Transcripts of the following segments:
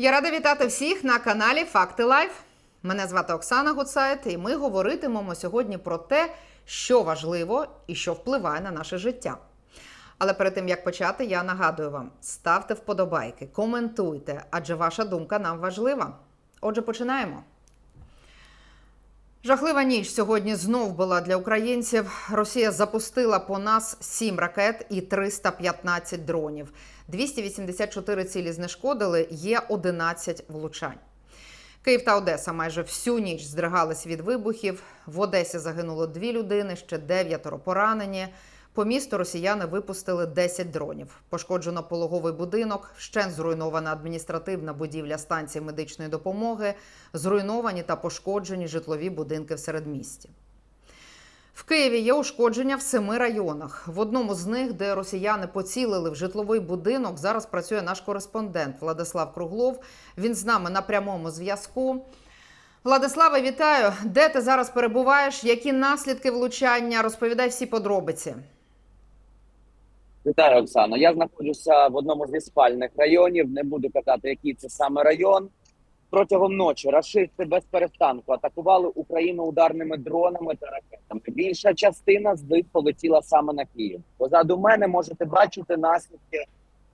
Я рада вітати всіх на каналі Факти Лайф. Мене звати Оксана Гуцайт, і ми говоритимемо сьогодні про те, що важливо і що впливає на наше життя. Але перед тим як почати, я нагадую вам: ставте вподобайки, коментуйте, адже ваша думка нам важлива. Отже, починаємо. Жахлива ніч сьогодні знов була для українців. Росія запустила по нас 7 ракет і 315 дронів. 284 цілі знешкодили, є 11 влучань. Київ та Одеса майже всю ніч здригались від вибухів. В Одесі загинуло дві людини, ще дев'ятеро поранені. По місту росіяни випустили 10 дронів. Пошкоджено пологовий будинок, вщент зруйнована адміністративна будівля станції медичної допомоги, зруйновані та пошкоджені житлові будинки в середмісті. В Києві є ушкодження в семи районах. В одному з них, де росіяни поцілили в житловий будинок, зараз працює наш кореспондент Владислав Круглов. Він з нами на прямому зв'язку. Владиславе, вітаю! Де ти зараз перебуваєш? Які наслідки влучання? Розповідай всі подробиці. Вітаю, Оксано. Я знаходжуся в одному зі спальних районів. Не буду казати, який це саме район. Протягом ночі рашисти без перестанку атакували Україну ударними дронами та ракетами. Більша частина з них полетіла саме на Київ. Позаду мене можете бачити наслідки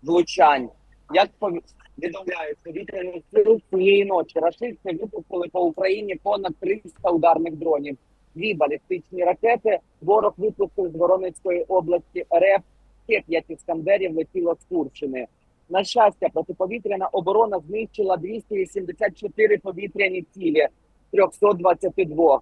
влучань. Як повідомляють повітряні сили цієї ночі, рашисти випустили по Україні понад 300 ударних дронів. Дві балістичні ракети ворог випустив з Воронезької області РФ ще п'ять іскандерів летіло з Курщини. На щастя, протиповітряна оборона знищила 284 повітряні цілі з 322.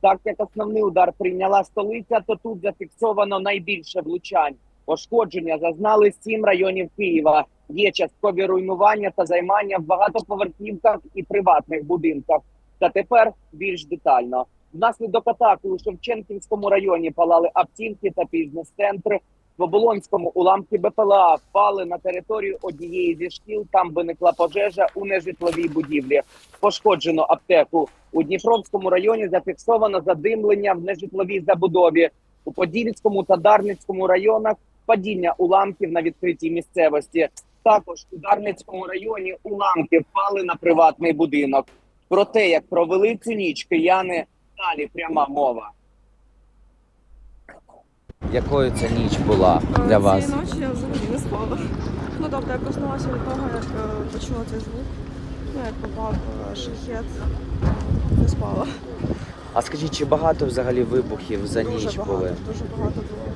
Так як основний удар прийняла столиця, то тут зафіксовано найбільше влучань. Пошкодження зазнали сім районів Києва. Є часткові руйнування та займання в багатоповерхівках і приватних будинках. Та тепер більш детально. Внаслідок атаки у Шевченківському районі палали автівки та бізнес-центри. В Оболонському уламки БПЛА впали на територію однієї зі шкіл. Там виникла пожежа у нежитловій будівлі. Пошкоджено аптеку у Дніпровському районі. Зафіксовано задимлення в нежитловій забудові. У Подільському та Дарницькому районах падіння уламків на відкритій місцевості. Також у Дарницькому районі уламки впали на приватний будинок. Про те, як провели цю ніч кияни, далі пряма мова. Якою ця ніч була для вас? Цієї ночі я взагалі не спала. Ну тобто я проснулася від того, як е, почула цей звук. Ну, як попав е, шахет. Не спала. А скажіть, чи багато взагалі вибухів за дуже ніч багато, були? дуже багато було.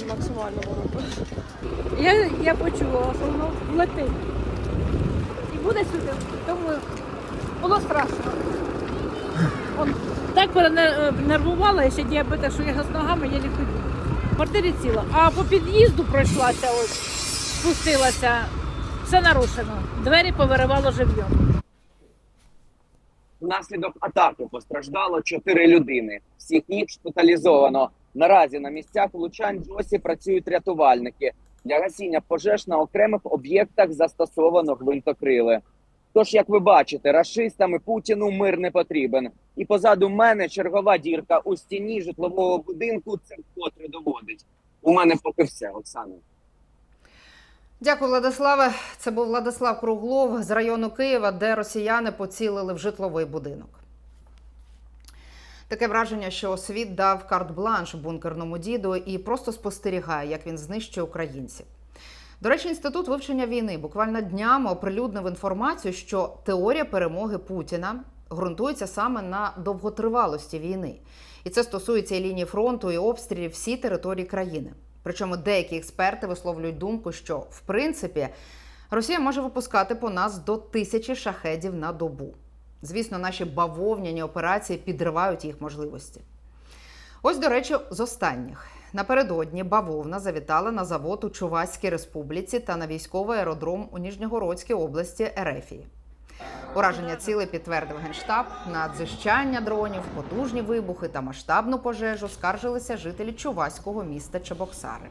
Ну, максимально багато. Я, я почула, що воно летить. І буде сюди, тому було страшно. Он, так перенервувала, я ще діабетик, що я з ногами єлі ходю. В квартирі ціла. А по під'їзду пройшлася, ось, спустилася, все нарушено. Двері повиривало живьом. Внаслідок атаки постраждало чотири людини. Всіх їх шпиталізовано. Наразі на місцях влучань досі працюють рятувальники. Для гасіння пожеж на окремих об'єктах застосовано гвинтокрили. Тож, як ви бачите, рашистами Путіну мир не потрібен. І позаду мене чергова дірка у стіні житлового будинку. Це вкотре доводить. У мене поки все, Оксана. Дякую, Владиславе. Це був Владислав Круглов з району Києва, де росіяни поцілили в житловий будинок. Таке враження, що світ дав карт-бланш бункерному діду і просто спостерігає, як він знищує українців. До речі, інститут вивчення війни буквально днями оприлюднив інформацію, що теорія перемоги Путіна ґрунтується саме на довготривалості війни, і це стосується і лінії фронту, і обстрілів всі території країни. Причому деякі експерти висловлюють думку, що в принципі Росія може випускати по нас до тисячі шахедів на добу. Звісно, наші бавовняні операції підривають їх можливості. Ось, до речі, з останніх. Напередодні бавовна завітала на завод у Чуваській республіці та на військовий аеродром у Ніжньогородській області Ерефії. Ураження цілей підтвердив генштаб. На дзижчання дронів, потужні вибухи та масштабну пожежу скаржилися жителі чуваського міста Чебоксари.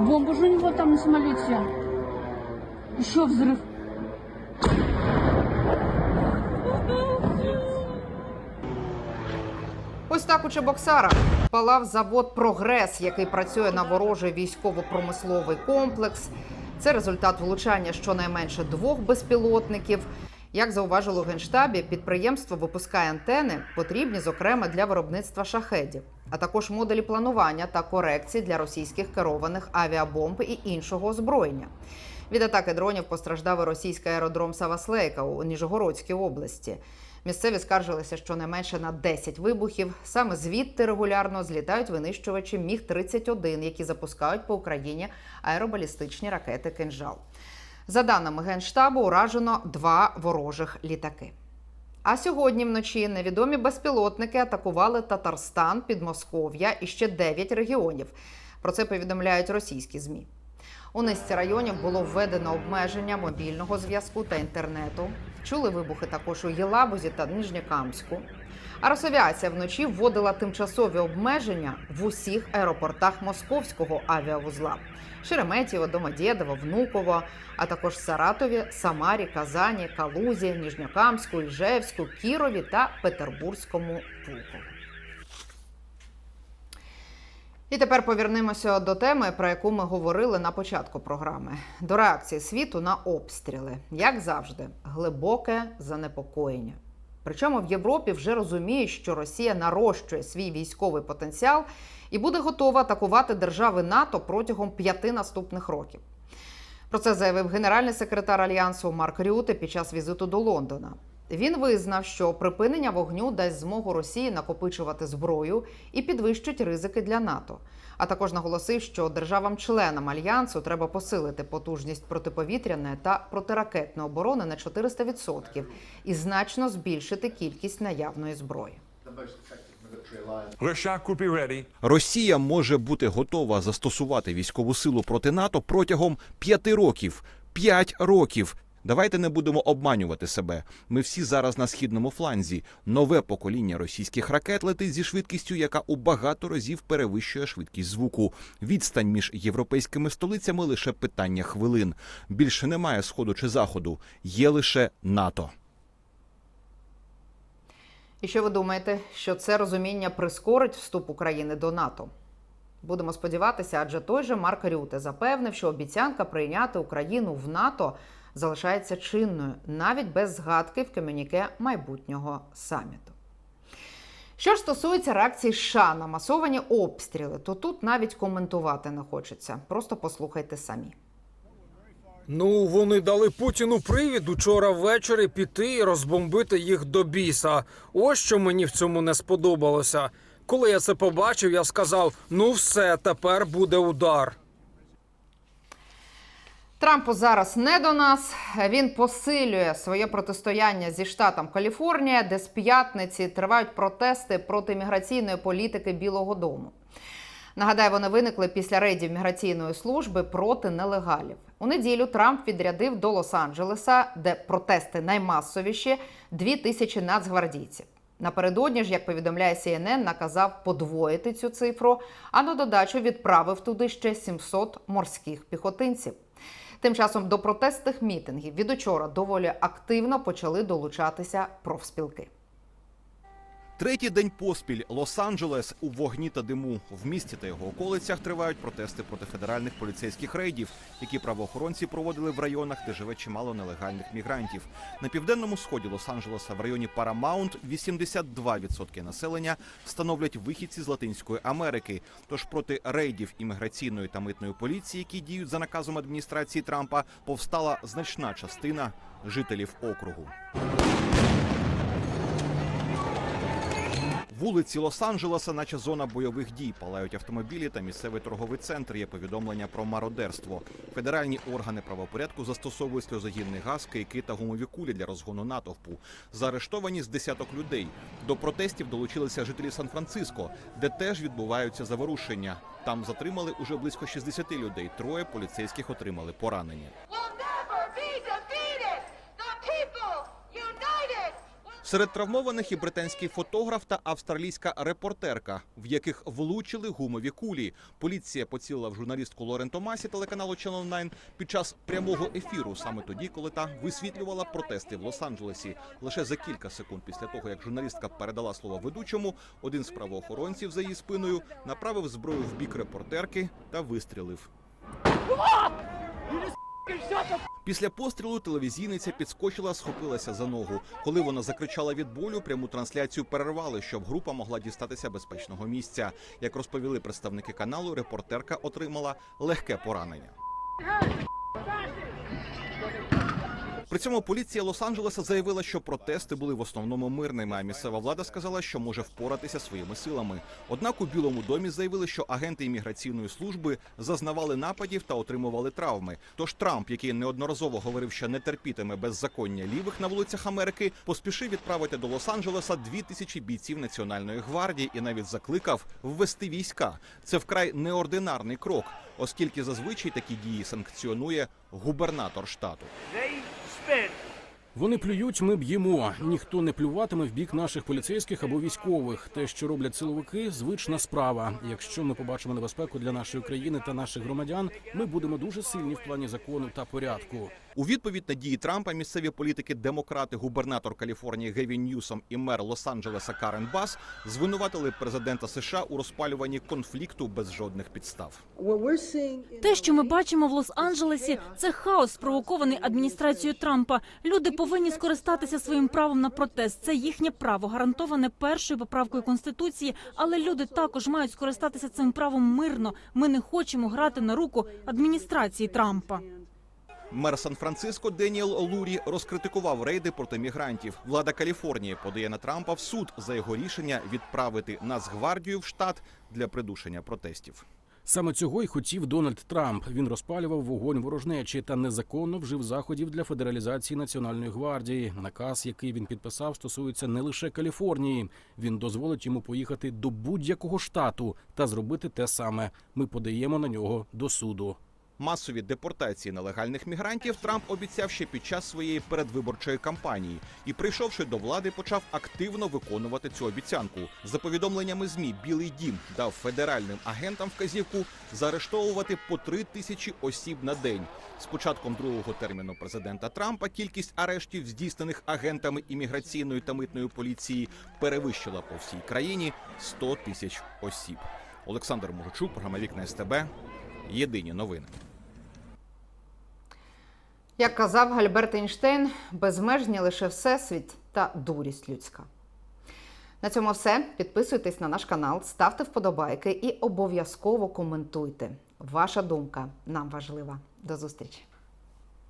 Бомба же у него там на самолете. Еще взрыв. Ось так палав завод Прогрес, який працює на ворожий військово-промисловий комплекс. Це результат влучання щонайменше двох безпілотників. Як зауважило генштабі, підприємство випускає антени, потрібні, зокрема, для виробництва шахедів, а також модулі планування та корекції для російських керованих авіабомб і іншого озброєння. Від атаки дронів постраждав і російський аеродром Саваслейка у Ніжгородській області. Місцеві скаржилися щонайменше на 10 вибухів. Саме звідти регулярно злітають винищувачі Міг 31 які запускають по Україні аеробалістичні ракети Кинжал. За даними генштабу, уражено два ворожих літаки. А сьогодні вночі невідомі безпілотники атакували Татарстан, Підмосков'я і ще 9 регіонів. Про це повідомляють російські ЗМІ. У низці районів було введено обмеження мобільного зв'язку та інтернету. Чули вибухи також у Єлабузі та Нижньокамську. А Росавіація вночі вводила тимчасові обмеження в усіх аеропортах московського авіавузла: Шереметьєво, Домодєдово, Внуково, а також Саратові, Самарі, Казані, Калузі, Ніжньокамську, Іжевську, Кірові та Петербурзькому Пулково. І тепер повернемося до теми, про яку ми говорили на початку програми: до реакції світу на обстріли, як завжди, глибоке занепокоєння. Причому в Європі вже розуміють, що Росія нарощує свій військовий потенціал і буде готова атакувати держави НАТО протягом п'яти наступних років. Про це заявив генеральний секретар альянсу Марк Рюте під час візиту до Лондона. Він визнав, що припинення вогню дасть змогу Росії накопичувати зброю і підвищить ризики для НАТО. А також наголосив, що державам-членам альянсу треба посилити потужність протиповітряної та протиракетної оборони на 400% і значно збільшити кількість наявної зброї. Росія може бути готова застосувати військову силу проти НАТО протягом п'яти років. П'ять років. Давайте не будемо обманювати себе. Ми всі зараз на східному фланзі. Нове покоління російських ракет летить зі швидкістю, яка у багато разів перевищує швидкість звуку. Відстань між європейськими столицями лише питання хвилин. Більше немає сходу чи заходу, є лише НАТО. І що ви думаєте, що це розуміння прискорить вступ України до НАТО? Будемо сподіватися, адже той же Марк Рюте запевнив, що обіцянка прийняти Україну в НАТО залишається чинною навіть без згадки в комюніке майбутнього саміту. Що ж стосується реакції США на масовані обстріли, то тут навіть коментувати не хочеться. Просто послухайте самі. Ну, вони дали Путіну привід учора ввечері піти і розбомбити їх до біса. Ось що мені в цьому не сподобалося. Коли я це побачив, я сказав: ну все, тепер буде удар. Трампу зараз не до нас. Він посилює своє протистояння зі штатом Каліфорнія, де з п'ятниці тривають протести проти міграційної політики Білого Дому. Нагадаю, вони виникли після рейдів міграційної служби проти нелегалів. У неділю Трамп відрядив до Лос-Анджелеса, де протести наймасовіші, дві тисячі нацгвардійців. Напередодні ж, як повідомляє CNN, наказав подвоїти цю цифру, а на додачу відправив туди ще 700 морських піхотинців. Тим часом до протестних мітингів від учора доволі активно почали долучатися профспілки. Третій день поспіль Лос-Анджелес у вогні та диму. В місті та його околицях тривають протести проти федеральних поліцейських рейдів, які правоохоронці проводили в районах, де живе чимало нелегальних мігрантів. На південному сході Лос-Анджелеса в районі Парамаунт 82% населення становлять вихідці з Латинської Америки. Тож проти рейдів імміграційної та митної поліції, які діють за наказом адміністрації Трампа, повстала значна частина жителів округу. Вулиці Лос-Анджелеса, наче зона бойових дій, палають автомобілі та місцевий торговий центр. Є повідомлення про мародерство. Федеральні органи правопорядку застосовують сльозогінний газ, кийки та гумові кулі для розгону натовпу. Заарештовані з десяток людей. До протестів долучилися жителі Сан-Франциско, де теж відбуваються заворушення. Там затримали уже близько 60 людей. Троє поліцейських отримали поранення. Серед травмованих і британський фотограф та австралійська репортерка, в яких влучили гумові кулі. Поліція поцілила в журналістку Лорен Томасі телеканалу Channel 9 під час прямого ефіру, саме тоді, коли та висвітлювала протести в Лос-Анджелесі. Лише за кілька секунд після того, як журналістка передала слово ведучому, один з правоохоронців за її спиною направив зброю в бік репортерки та вистрілив. Після пострілу телевізійниця підскочила, схопилася за ногу. Коли вона закричала від болю, пряму трансляцію перервали, щоб група могла дістатися безпечного місця. Як розповіли представники каналу, репортерка отримала легке поранення. При цьому поліція Лос-Анджелеса заявила, що протести були в основному мирними. А місцева влада сказала, що може впоратися своїми силами. Однак у Білому домі заявили, що агенти імміграційної служби зазнавали нападів та отримували травми. Тож Трамп, який неодноразово говорив, що не терпітиме беззаконня лівих на вулицях Америки, поспішив відправити до Лос-Анджелеса дві тисячі бійців національної гвардії і навіть закликав ввести війська. Це вкрай неординарний крок, оскільки зазвичай такі дії санкціонує губернатор штату. Вони плюють, ми б'ємо. Ніхто не плюватиме в бік наших поліцейських або військових. Те, що роблять силовики, звична справа. Якщо ми побачимо небезпеку для нашої країни та наших громадян, ми будемо дуже сильні в плані закону та порядку. У відповідь на дії Трампа місцеві політики, демократи, губернатор Каліфорнії Гевін Ньюсом і мер Лос-Анджелеса Карен Бас звинуватили президента США у розпалюванні конфлікту без жодних підстав. Те, що ми бачимо в Лос-Анджелесі, це хаос, спровокований адміністрацією Трампа. Люди повинні скористатися своїм правом на протест. Це їхнє право, гарантоване першою поправкою конституції. Але люди також мають скористатися цим правом мирно. Ми не хочемо грати на руку адміністрації Трампа. Мер Сан-Франциско Деніел Лурі розкритикував рейди проти мігрантів. Влада Каліфорнії подає на Трампа в суд за його рішення відправити Нацгвардію в штат для придушення протестів. Саме цього й хотів Дональд Трамп. Він розпалював вогонь ворожнечі та незаконно вжив заходів для федералізації національної гвардії. Наказ, який він підписав, стосується не лише Каліфорнії. Він дозволить йому поїхати до будь-якого штату та зробити те саме. Ми подаємо на нього до суду. Масові депортації нелегальних мігрантів Трамп обіцяв ще під час своєї передвиборчої кампанії і, прийшовши до влади, почав активно виконувати цю обіцянку. За повідомленнями змі, Білий Дім дав федеральним агентам вказівку заарештовувати по три тисячі осіб на день. З початком другого терміну президента Трампа кількість арештів, здійснених агентами імміграційної та митної поліції, перевищила по всій країні 100 тисяч осіб. Олександр Мужичук, програма Вікна СТБ. Єдині новини. Як казав Гальберт Ейнштейн, безмежні лише всесвіт та дурість людська. На цьому все. Підписуйтесь на наш канал, ставте вподобайки і обов'язково коментуйте. Ваша думка нам важлива. До зустрічі!